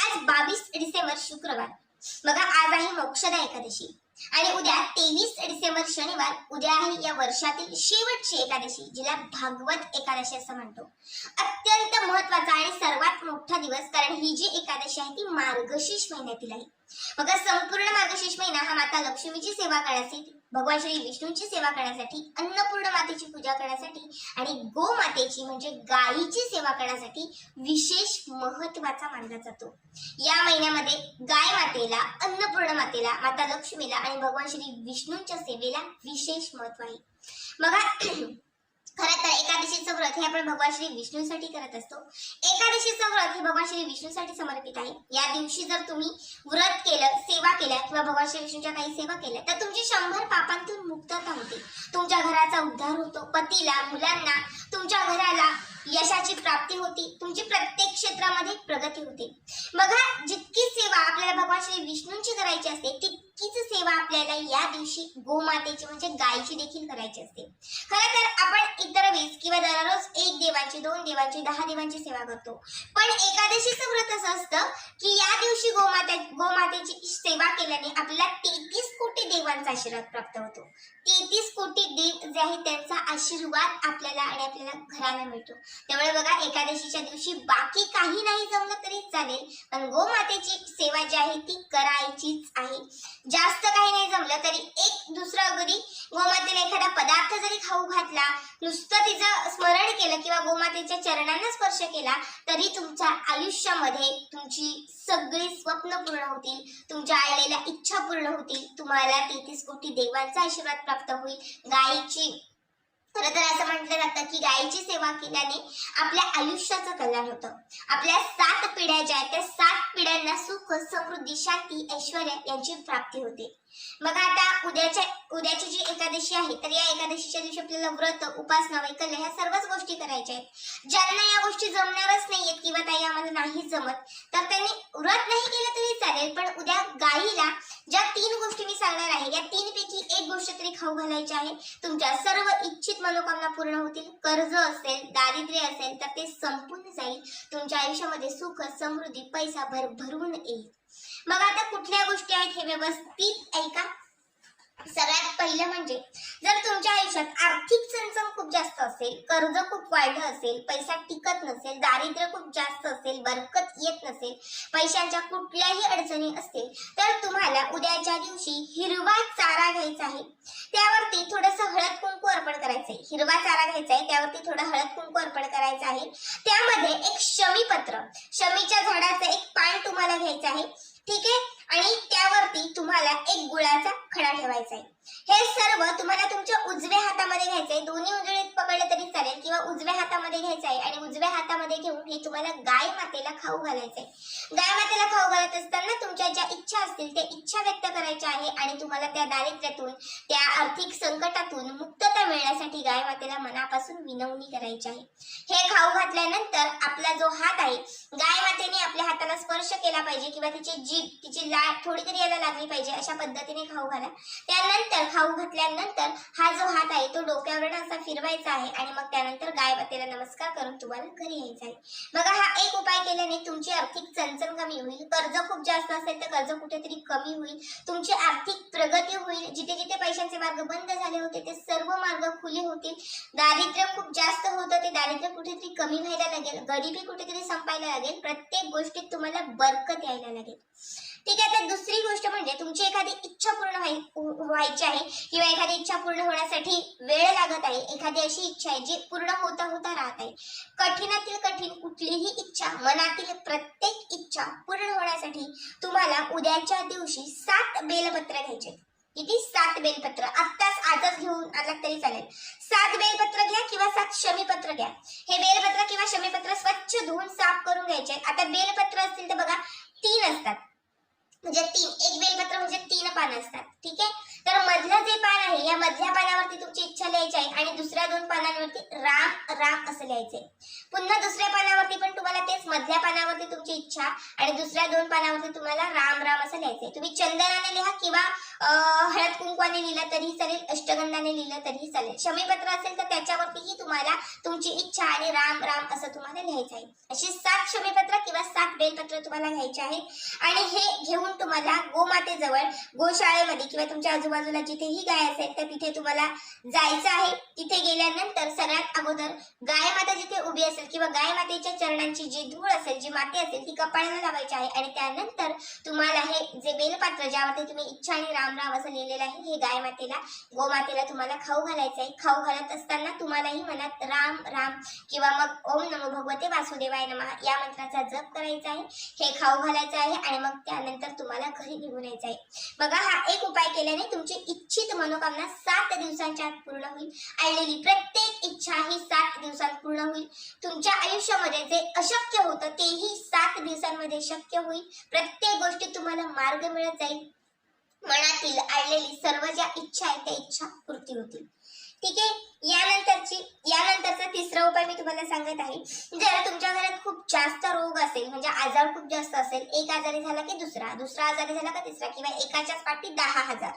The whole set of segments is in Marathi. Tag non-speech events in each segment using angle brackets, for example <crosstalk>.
आज बावीस डिसेंबर शुक्रवार. बघा आज आहे मोक्षदा एकादशी. आणि उद्या तेवीस डिसेंबर शनिवार उद्या आहे या वर्षातील शेवटची एकादशी जिला भागवत एकादशी असं म्हणतो. अत्यंत महत्त्वाचा आणि सर्वात मोठा दिवस कारण ही जी एकादशी आहे ती मार्गशीर्ष महिन्यातील आहे. बघा संपूर्ण मार्गशीर्ष महिना हा माता लक्ष्मीची सेवा करण्यासाठी भगवान श्री विष्णूंची सेवा करण्यासाठी अन्नपूर्ण मातेची पूजा करण्यासाठी आणि गोमातेची म्हणजे गायीची सेवा करण्यासाठी विशेष महत्त्वाचा मानला जातो. या महिन्यामध्ये गाय मातेला अन्नपूर्ण मातेला माता लक्ष्मीला आणि भगवान श्री विष्णूंच्या सेवेला विशेष महत्त्व आहे. बघा <clears throat> खरं तर एकादशीचं व्रत हे आपण भगवान श्री विष्णूसाठी करत असतो. एकादशीचं व्रत हे भगवान श्री विष्णूसाठी समर्पित आहे. या दिवशी जर तुम्ही व्रत केलं सेवा केल्या किंवा भगवान श्री विष्णूच्या काही सेवा केल्या तर तुमची शंभर पापांतून मुक्तता होते. तुमच्या घराचा उद्धार होतो. पतीला मुलांना तुमच्या घराला यशाची प्राप्ती होती. तुमची प्रत्येक क्षेत्रामध्ये प्रगती होते. बघा जितकी सेवा आपल्याला भगवान श्री विष्णूंची करायची असते तितकीच सेवा आपल्याला या दिवशी गोमातेची म्हणजे गायची देखील करायची असते. खरं तर आपण इतर वेळेस किंवा दररोज एक देवाची दोन देवाची दहा देवांची सेवा करतो. पण एकादशीचं व्रत असं असतं की या दिवशी गोमाता गोमातेची सेवा केल्याने आपल्याला तेहतीस कोटी देवांचा आशीर्वाद प्राप्त होतो. तेहतीस कोटी देव जे आहे त्यांचा आशीर्वाद आपल्याला आणि आपल्याला घराला मिळतो. त्यामुळे बघा एकादशीच्या दिवशी बाकी काही नाही जमलं तरी चालेल पण गोमातेची सेवा जी आहे ती करायचीच आहे. जास्त काही नाही जमलं तरी एक दुसरं अगदी गोमातेने एखादा पदार्थ जरी खाऊ घातला नुसतं तिचं स्मरण केलं किंवा गोमातेच्या चरणांना स्पर्श केला तरी तुमच्या आयुष्यामध्ये तुमची सगळी स्वप्न पूर्ण होतील तुमच्या आलेल्या इच्छा पूर्ण होतील तुम्हाला तेहतीस कोटी देवांचा आशीर्वाद प्राप्त होईल. गायीची खरं तर असं म्हटलं जातं की गायीची सेवा केल्याने आपल्या आयुष्याचं कल्याण होतं. आपल्या सात पिढ्या ज्या आहेत त्या सात पिढ्यांना सुख समृद्धी शांती ऐश्वर यांची प्राप्ती होते. बघा आता उद्याच्या उद्याची जी एकादशी आहे तर या एकादशीच्या दिवशी आपल्याला व्रत उपासना वैकल्य ह्या सर्वच गोष्टी करायच्या आहेत. ज्यांना या गोष्टी जमणारच नाहीयेत किंवा ताई आम्हाला नाही जमत तर त्यांनी व्रत नाही केलं तरी चालेल पण उद्या गायीला ज्या तीन गोष्टी मी सांगणार आहे या तीन पैकी एक गोष्ट तरी खाऊ घालायची आहे. तुमच्या सर्व इच्छित मनोकामना पूर्ण होतील कर्ज असेल दारिद्र्य असेल तर ते संपून जाईल. तुमच्या आयुष्यामध्ये सुख समृद्धी पैसा भर भरून येईल. मग आता कुठल्या गोष्टी आहेत हे व्यवस्थित ऐका. सगळ्यात पहिलं म्हणजे जर तुमच्या आयुष्यात आर्थिक चणचण खूप जास्त असेल कर्ज खूप वाढलं असेल पैसा टिकत नसेल दारिद्र्य खूप जास्त असेल बरकत येत नसेल पैशांच्या कुठल्याही अडचणी असतील तर तुम्हाला उद्याच्या दिवशी हिरवा चारा घ्यायचा आहे. त्यावरती थोडस हळद कुंकू अर्पण करायचं आहे हिरवा चारा घ्यायचा आहे त्यावरती थोडं हळद कुंकू अर्पण करायचं आहे. त्यामध्ये एक शमीपत्र शमीच्या झाडाचं एक पान तुम्हाला घ्यायचं आहे. ठीक आहे? आणि त्यावरती तुम्हाला एक गुळाचा खडा ठेवायचा आहे. हे सर्व तुम्हाला तुमच्या उजव्या हातामध्ये घ्यायचंय दोन्ही उजळीत पकडलं तरी चालेल किंवा उजव्या हातामध्ये घ्यायचं आहे आणि उजव्या हातामध्ये घेऊन हे तुम्हाला गाय मातेला खाऊ घालायचंय गाय मातेला खाऊ घालत असताना तुमच्या ज्या इच्छा असतील त्या इच्छा व्यक्त करायच्या आहे आणि तुम्हाला त्या दारिद्र्यातून त्या आर्थिक संकटातून मुक्तता मिळण्यासाठी गाय मातेला मनापासून विनवणी करायची आहे. हे खाऊ घातल्यानंतर आपला जो हात आहे गाय माते आपल्या हाताला स्पर्श केला पाहिजे किंवा तिची जीभ तिची लाट थोडी तरी याला लागली पाहिजे अशा पद्धतीने खाऊ घाला. त्यानंतर खाऊ घातल्यानंतर हा जो हात आहे तो डोक्यावर असा फिरवायचा आहे आणि मग त्यानंतर गाय मातेला नमस्कार करून तुम्हाला घरी यायचं आहे. बघा हा एक उपाय केल्याने तुमची आर्थिक चणचण कमी होईल कर्ज खूप जास्त असेल तर कर्ज कुठेतरी कमी होईल तुमची आर्थिक प्रगती होईल जिथे जिथे पैशांचे मार्ग बंद झाले होते ते सर्व मार्ग खुले होतील. दारिद्र्य खूप जास्त होतं ते दारिद्र्य कुठेतरी कमी व्हायला लागेल गरिबी कुठेतरी संपायला लागेल प्रत्येक गोष्टीत तुम्हाला बरकत यायला लागेल. ठीक आहे तर दुसरी गोष्ट म्हणजे तुमची एखादी इच्छा पूर्ण व्हाय- व्हायची आहे किंवा एखादी इच्छा पूर्ण होण्यासाठी वेळ लागत आहे एखादी अशी इच्छा आहे जी पूर्ण होता होता राहत आहे. कठीणातील कठीण कुठलीही इच्छा मनातील प्रत्येक इच्छा पूर्ण होण्यासाठी तुम्हाला उद्याच्या दिवशी सात बेलपत्र घ्यायचे किती? सात बेलपत्र. आत्ताच आजच घेऊन आलात तरी चालेल. सात बेलपत्र घ्या किंवा सात शमीपत्र घ्या. हे बेलपत्र किंवा शमीपत्र स्वच्छ धुवून साफ करून घ्यायचे आता बेलपत्र असतील तर बघा तीन असतात. म्हणजे तीन एक बेलपत्र म्हणजे तीन पानं असतात ठीक आहे? तर मधलं जे पान आहे या मधल्या पानावरती तुमची इच्छा लिहायची आहे आणि दुसऱ्या दोन पानांवरती राम राम असं लिहायचंय पुन्हा दुसऱ्या पानावरती पण तुम्हाला तेच मधल्या पानावरती तुमची इच्छा आणि दुसऱ्या दोन पानावरती तुम्हाला राम राम असं लिहायचंय तुम्ही चंदनाने लिहा किंवा हळद कुंकवाने लिहिलं तरीही चालेल अष्टगंधाने लिहिलं तरीही चालेल. शमीपत्र असेल तर त्याच्यावरतीही तुम्हाला तुमची इच्छा आणि राम राम असं तुम्हाला लिहायचं आहे. अशी सात शमीपत्र किंवा सात बेलपत्र तुम्हाला घ्यायचे आहेत आणि हे घेऊन तुम्हाला गोमातेजवळ गोशाळेमध्ये किंवा तुमच्या आजूबाजूला जिथेही गाय असेल तर तिथे तुम्हाला जायचं आहे. तिथे गेल्यानंतर सगळ्यात अगोदर गाय माता जिथे उभी असेल किंवा गाय मातेच्या चरणांची जी धूळ असेल जी माती असेल ती कपाळाला लावायची आहे. आणि त्यानंतर तुम्हाला हे जे बेलपात्र ज्यावरती तुम्ही इच्छा आणि राम असं लिहिलेलं आहे हे गाय मातेला गोमातेला तुम्हाला खाऊ घालायचं आहे. खाऊ घालत असताना तुम्हालाही मनात राम राम किंवा मग ओम नमो भगवते वासुदेवाय नमः या मंत्राचा जप करायचा आहे. हे खाऊ घालायचं आहे आणि मग त्यानंतर तुम्हाला घरी निघून यायचं आहे. बघा हा एक उपाय केल्याने तुमची इच्छित मनोकामना सात दिवसांच्या आत पूर्ण होईल. आलेली प्रत्येक इच्छा ही सात दिवसात पूर्ण होईल. तुमच्या आयुष्यामध्ये जे अशक्य होतं तेही सात दिवसांमध्ये शक्य होईल. प्रत्येक गोष्टीत तुम्हाला मार्ग मिळत जाईल. मनातील आलेली सर्व ज्या इच्छा आहेत त्या इच्छा पूर्ती होतील. ठीक आहे? यानंतरची यानंतरचा तिसरा उपाय मी तुम्हाला सांगत आहे. जर तुमच्या घरात खूप जास्त रोग असेल म्हणजे आजार खूप जास्त असेल एक आजारी झाला की दुसरा दुसरा आजारी झाला का तिसरा किंवा एकाच्याच पाठी दहा हजार.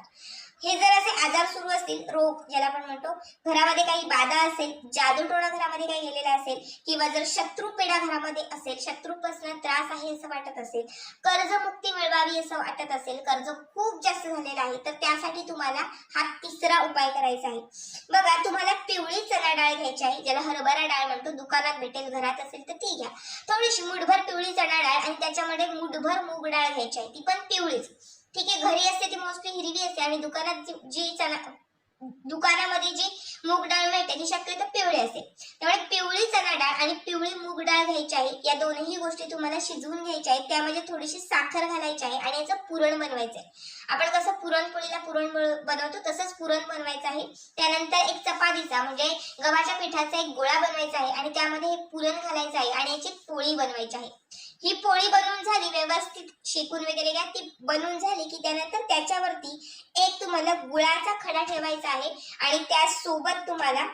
हे जर असे आजार सुरू असतील रोग ज्याला आपण म्हणतो घरामध्ये काही बाधा असेल जादूटोणा घरामध्ये काही गेलेला असेल किंवा जर शत्रू पेढा घरामध्ये असेल शत्रू त्रास आहे असं वाटत असेल कर्जमुक्ती मिळवावी असं वाटत असेल कर्ज खूप जास्त झालेलं आहे तर त्यासाठी तुम्हाला हा तिसरा उपाय करायचा आहे. बघा तुम्हाला पिवळी चणा डाळ घ्यायची आहे ज्याला हरभरा डाळ म्हणतो दुकानात भेटेल घरात असेल तर ती घ्या. थोडीशी मुठभर पिवळी चणा डाळ आणि त्याच्यामध्ये मुठभर मूग डाळ घ्यायची आहे ती पण पिवळीच. ठीक आहे घरी असते ती मोस्टली हिरवी असते आणि दुकानात जी- चणा दुकानामध्ये जी मूग डाळ मिळते ती शक्यतो पिवळी असते. त्यामुळे पिवळी चणा डाळ आणि पिवळी मूग डाळ घ्यायची आहे या दोन्ही गोष्टी तुम्हाला शिजवून घ्यायच्या आहेत त्यामध्ये थोडीशी साखर घालायची आहे आणि याचं पुरण बनवायचं आहे. आपण कसं पुरणपोळीला पुरण बनवतो तसंच पुरण बनवायचं आहे. त्यानंतर एक चपातीचा म्हणजे गव्हाच्या पिठाचा एक गोळा बनवायचा आहे आणि त्यामध्ये हे पुरण घालायचं आहे आणि याची पोळी बनवायची आहे. ही पोळी बनवून झाली व्यवस्थित शेकून वगैरे घ्या. ती बनवून झाली की त्यानंतर त्याच्यावरती एक तुम्हाला गुळाचा खडा ठेवायचा आहे आणि त्यासोबत तुम्हाला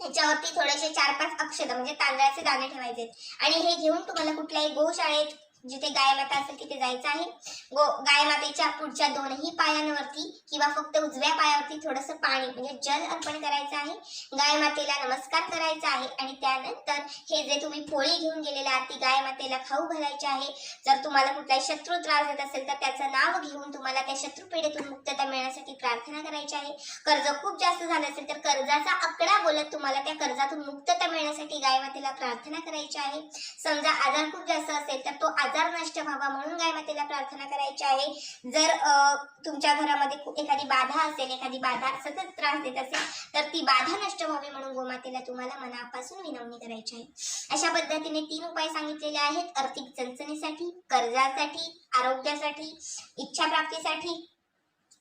त्याच्यावरती थोडेसे चार पाच अक्षर म्हणजे तांदळाचे दाणे ठेवायचे आणि हे घेऊन तुम्हाला कुठल्याही गोशाळेत जिथे गायमाता असेल तिथे जायचं आहे. गो गायमातेच्या पुढच्या दोनही पायांवरती किंवा फक्त उजव्या पायावरती थोडंसं पाणी म्हणजे जल अर्पण करायचं आहे. गायमातेला नमस्कार करायचा आहे आणि त्यानंतर हे जे तुम्ही पोळी घेऊन गेलेले आहात ती गायमातेला खाऊ घालायची आहे. जर तुम्हाला कुठलाही शत्रू त्रास देत असेल तर त्याचं नाव घेऊन तुम्हाला त्या शत्रू पिढीतून मुक्तता मिळण्यासाठी प्रार्थना करायची आहे. कर्ज खूप जास्त झालं असेल तर कर्जाचा आकडा बोलत तुम्हाला त्या कर्जातून मुक्तता मिळण्यासाठी गायमातेला प्रार्थना करायची आहे. समजा आजार खूप जास्त असेल तर तो आजार नष्ट व्हावा म्हणून गाय मातेला प्रार्थना करायची आहे. जर तुमच्या घरामध्ये एखादी बाधा असेल एखादी बाधा सतत त्रास देत असेल तर ती बाधा नष्ट व्हावी म्हणून गोमातेला तुम्हाला मनापासून विनवणी करायची आहे. अशा पद्धतीने तीन उपाय सांगितलेले आहेत. आर्थिक चणचणीसाठी कर्जासाठी आरोग्यासाठी इच्छा प्राप्तीसाठी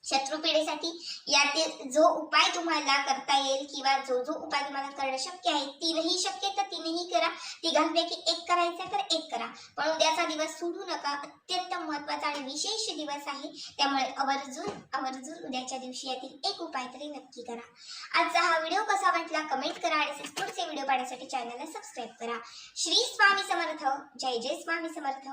शत्रुपीडेसाठी यातील जो उपाय तुम्हाला करता येईल किंवा जो जो उपाय तुम्हाला करणं शक्य आहे तीनही शक्य तर तीनही करा. तिघांपैकी एक करायचा तर एक करा. पण उद्याचा दिवस सोडू नका. अत्यंत महत्त्वाचा आणि विशेष दिवस आहे. त्यामुळे आवर्जून आवर्जून उद्याच्या दिवशी यातील एक उपाय तरी नक्की करा. आजचा हा व्हिडिओ कसा वाटला कमेंट करा आणि पुढचे व्हिडिओ पाहण्यासाठी चॅनलला सबस्क्राईब करा. श्री स्वामी समर्थ. जय जय स्वामी समर्थ.